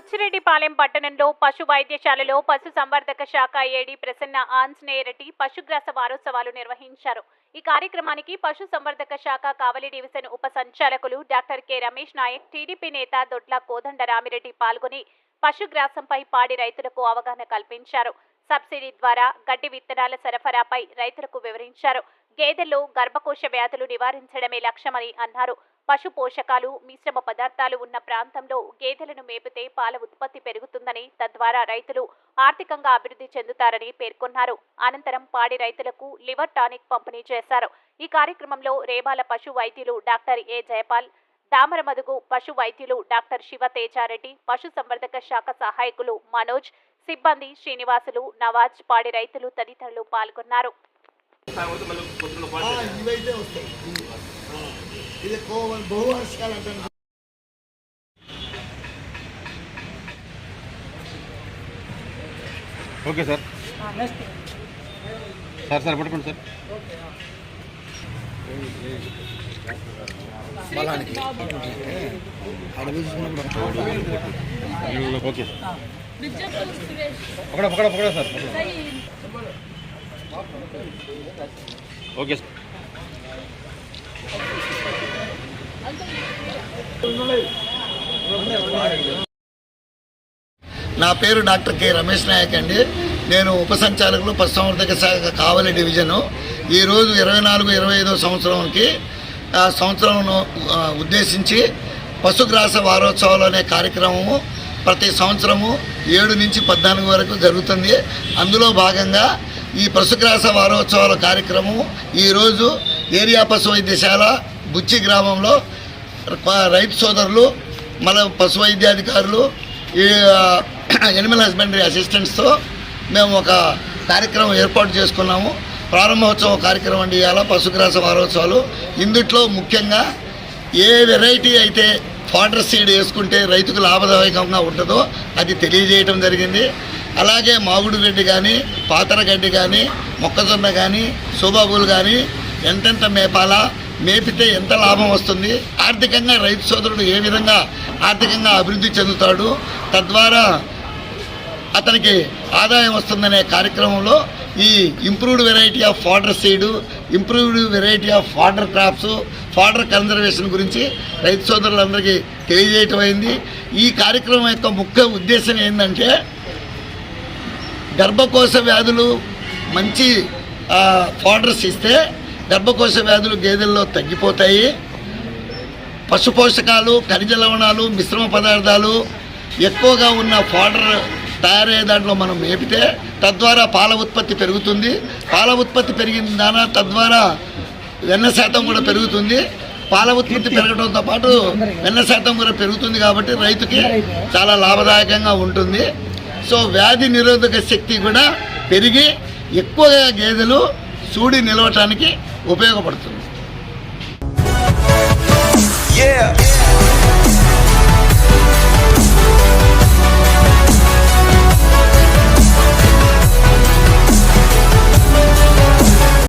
బుచ్చిరెడ్డిపాలెం పట్టణంలో పశు వైద్యశాలలో పశు సంవర్ధక శాఖ ఏడి ప్రసన్న ఆంజనేయరెడ్డి పశుగ్రాస వారోత్సవాలు నిర్వహించారు. ఈ కార్యక్రమానికి పశు సంవర్ధక శాఖ కావలి డివిజన్ ఉప సంచాలకులు doctor K Ramesh Nayak TDP నేత దొడ్ల కోదండ రామిరెడ్డి పాల్గొని పశుగ్రాసంపై పాడి రైతులకు అవగాహన కల్పించారు. సబ్సిడీ ద్వారా గడ్డి విత్తనాల సరఫరాపై రైతులకు వివరించారు. గేదెల్లో గర్భకోశ వ్యాధులు నివారించడమే లక్ష్యమని అన్నారు. పశు పోషకాలు మిశ్రమ పదార్థాలు ఉన్న ప్రాంతంలో గేదెలను మేపితే పాల ఉత్పత్తి పెరుగుతుందని తద్వారా రైతులు ఆర్థికంగా అభివృద్ధి చెందుతారని పేర్కొన్నారు. అనంతరం పాడి రైతులకు లివర్ టానిక్ పంపిణీ చేశారు. ఈ కార్యక్రమంలో రేబాల పశు వైద్యులు డాక్టర్ ఏ జయపాల్ దామరమదుగు పశు వైద్యులు డాక్టర్ శివ తేజారెడ్డి పశు సంవర్ధక శాఖ సహాయకులు మనోజ్ సిబ్బంది శ్రీనివాసులు నవాజ్ పాడి రైతులు తదితరులు పాల్గొన్నారు. ఇది కోవల్ బహువర్షకాలు అంటారు ఓకే సార్ సార్ సార్ పట్టుకోండి సార్ బలానికి అడవి చూసుకున్నప్పుడు okay sir పకడ పకడ పకడ sir పకడ. Okay sir నా పేరు డాక్టర్ కె రమేష్ నాయక్ అండి. నేను ఉప సంచాలకులు పశుసంవర్ధక శాఖ కావలి డివిజను. ఈరోజు ఇరవై నాలుగు ఇరవై ఐదో సంవత్సరంకి ఆ సంవత్సరంను ఉద్దేశించి పశుగ్రాస వారోత్సవాలు అనే కార్యక్రమము ప్రతి సంవత్సరము ఏడు నుంచి పద్నాలుగు వరకు జరుగుతుంది. అందులో భాగంగా ఈ పశుగ్రాస వారోత్సవాల కార్యక్రమం ఈరోజు ఏరియా పశు వైద్యశాల బుచ్చి గ్రామంలో రైతు సోదరులు మన పశు వైద్యాధికారులు ఈ ఎనిమల్ హస్బెండరీ అసిస్టెంట్స్తో మేము ఒక కార్యక్రమం ఏర్పాటు చేసుకున్నాము. ప్రారంభోత్సవ కార్యక్రమం అండి ఇవాళ పశుగ్రాస వారోత్సవాలు. ఇందుట్లో ముఖ్యంగా ఏ వెరైటీ అయితే ఫాటర్ సీడ్ వేసుకుంటే రైతుకు లాభదాయకంగా ఉంటుందో అది తెలియజేయటం జరిగింది. అలాగే మామిడి గడ్డి కానీ పాతర గడ్డి కానీ మొక్కజొన్న కానీ సోబాబులు కానీ ఎంతెంత మేపాలా మేపితే ఎంత లాభం వస్తుంది ఆర్థికంగా రైతు సోదరుడు ఏ విధంగా ఆర్థికంగా అభివృద్ధి చెందుతాడు తద్వారా అతనికి ఆదాయం వస్తుందనే కార్యక్రమంలో ఈ improved variety of fodder seed improved variety of fodder crops fodder conservation గురించి రైతు సోదరులందరికీ తెలియజేయటం అయింది. ఈ కార్యక్రమం యొక్క ముఖ్య ఉద్దేశం ఏంటంటే గర్భకోశ వ్యాధులు మంచి ఫాడర్స్ ఇస్తే గర్భకోశ వ్యాధులు గేదెల్లో తగ్గిపోతాయి. పశుపోషకాలు ఖనిజ లవణాలు మిశ్రమ పదార్థాలు ఎక్కువగా ఉన్న ఫాడర్ తయారయ్యే దాంట్లో మనం మేపితే తద్వారా పాల ఉత్పత్తి పెరుగుతుంది. పాల ఉత్పత్తి పెరిగిన దానా తద్వారా వెన్న శాతం కూడా పెరుగుతుంది. పాల ఉత్పత్తి పెరగడంతో పాటు వెన్న శాతం కూడా పెరుగుతుంది కాబట్టి రైతుకి చాలా లాభదాయకంగా ఉంటుంది. సో వ్యాధి నిరోధక శక్తి కూడా పెరిగి ఎక్కువగా గేదెలు సూడి నిలవటానికి ఉపయోగపడుతుంది Yeah.